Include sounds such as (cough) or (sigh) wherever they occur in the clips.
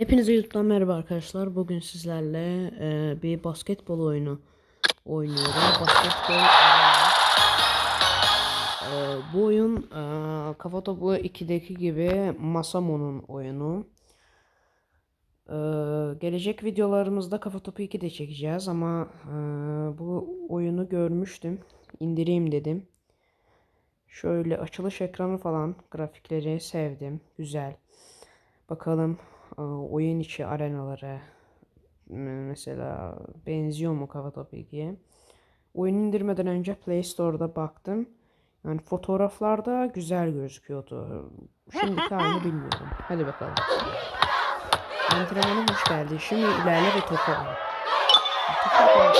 Hepinize YouTube'dan merhaba arkadaşlar. Bugün sizlerle e, bir basketbol oyunu oynuyoruz. Basketbol. E, bu oyun e, Kafa Topu 2'deki gibi Masamo'nun oyunu. E, gelecek videolarımızda Kafa Topu 2'de çekeceğiz ama e, bu oyunu görmüştüm. İndireyim dedim. Şöyle açılış ekranı falan grafikleri sevdim. Güzel. Bakalım oyun içi arenaları m- mesela benziyor mu Kafa Topu 2'ye? Oyun indirmeden önce Play Store'da baktım. Yani fotoğraflarda güzel gözüküyordu. Şimdiki halini (laughs) bilmiyorum. Hadi bakalım. Antrenmana hoş geldin. Şimdi ilerle ve topu al. Topu al.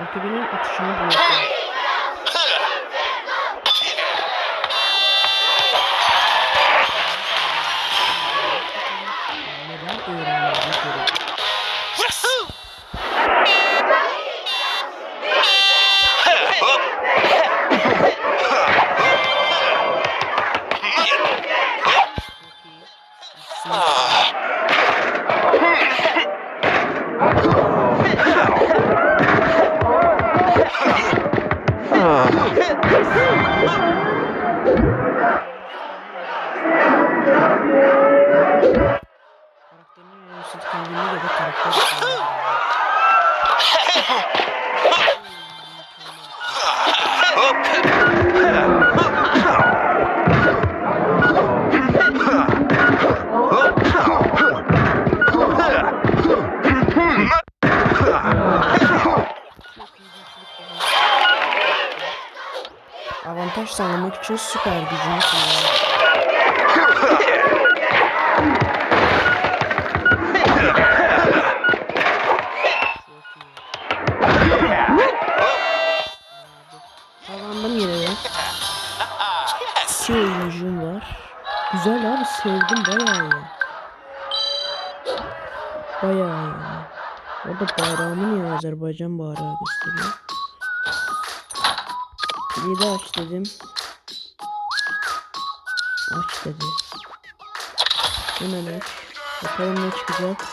Rakibinin atışını blokluyor. Neden öğrenmemiz sağlamak için süper gücünü kullanıyor. Kazandım yine. İki oyuncum var. Güzel abi sevdim bayağı iyi. Bayağı iyi. Orada bayrağımı niye Azerbaycan bayrağı gösteriyor? Yedi aç dedim. Aç dedi. Hemen aç. Bakalım ne çıkacak.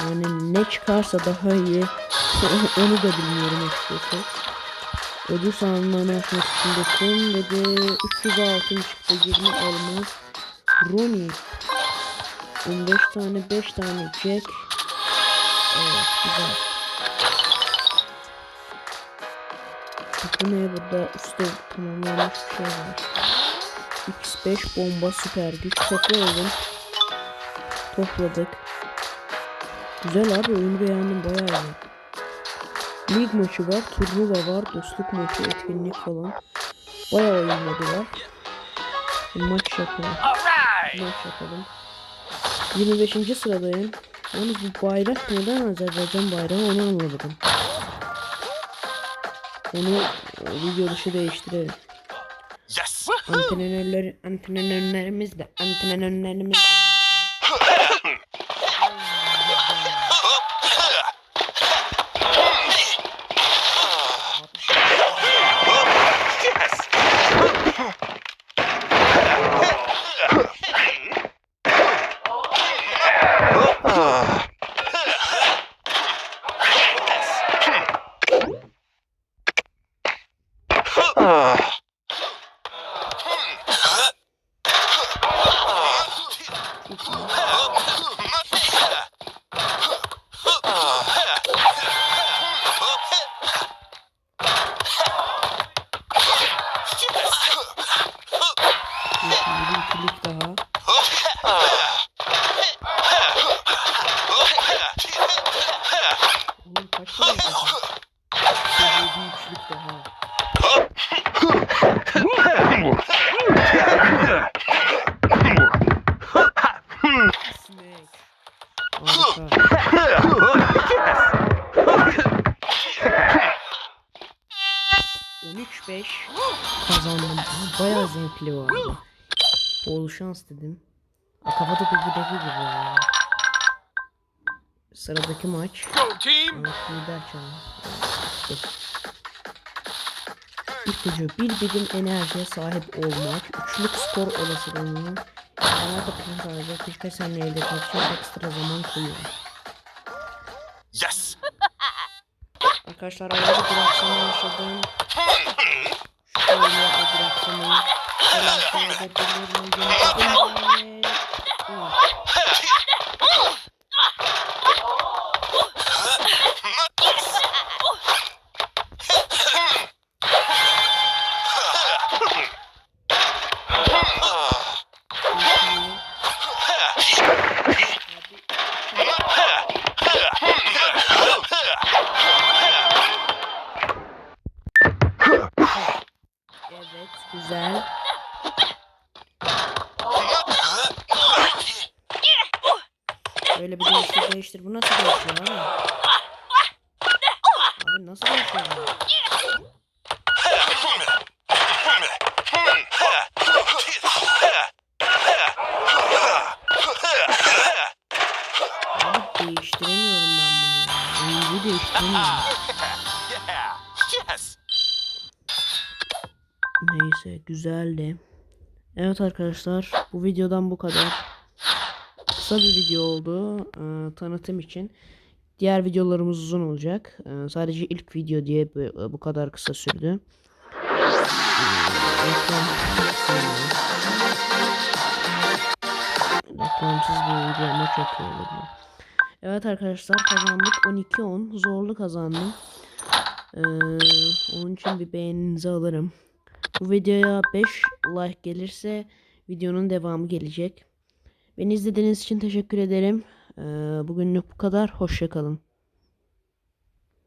Yani ne çıkarsa daha iyi. (laughs) Onu da bilmiyorum açıkçası. Ödül sahanlarını açmak için dokun ve de 300 altın çıktı 20 elmas. Rooney. 15 tane 5 tane Jack. Evet güzel. Bu ne burada üstte tamamlanmış bir şey var. X5 bomba süper güç toplayalım. Topladık. Güzel abi oyunu beğendim bayağı iyi. Lig maçı var, turnuva var, dostluk maçı, etkinlik falan. Bayağı var. Bir maç yapalım. Maç yapalım. 25. sıradayım. Yalnız bu bayrak neden Azerbaycan bayrağı onu anlamadım. Onu video dışı değiştirelim. Yes! Antrenörler, antrenörlerimiz de, antrenörlerimiz de. Kazandım. Bayağı zevkli vardı. Bol şans dedim. Aa, Kafa topu buradaki gibi ya. Sıradaki maç. Lider. İşte. İpucu bir birim enerjiye sahip olmak, üçlük skor olasılığını yanar bakımın sadece 45 saniye elde etmek için ekstra zaman koyuyor. Yes! Arkadaşlar arada duraksama yaşadım. Şöyle o duraksamayı telafi edebilirim. Güzel. Böyle bir değiştir değiştir. Bu nasıl değişiyor abi? Abi nasıl değişiyor? Abi Neyse güzeldi. Evet arkadaşlar bu videodan bu kadar. Kısa bir video oldu e, tanıtım için. Diğer videolarımız uzun olacak. E, sadece ilk video diye bu, bu kadar kısa sürdü. Çok iyi olurdu. Evet arkadaşlar kazandık 12-10 zorlu kazandım. E, onun için bir beğeninizi alırım. Bu videoya 5 like gelirse videonun devamı gelecek. Beni izlediğiniz için teşekkür ederim. Ee, bugünlük bu kadar. Hoşçakalın.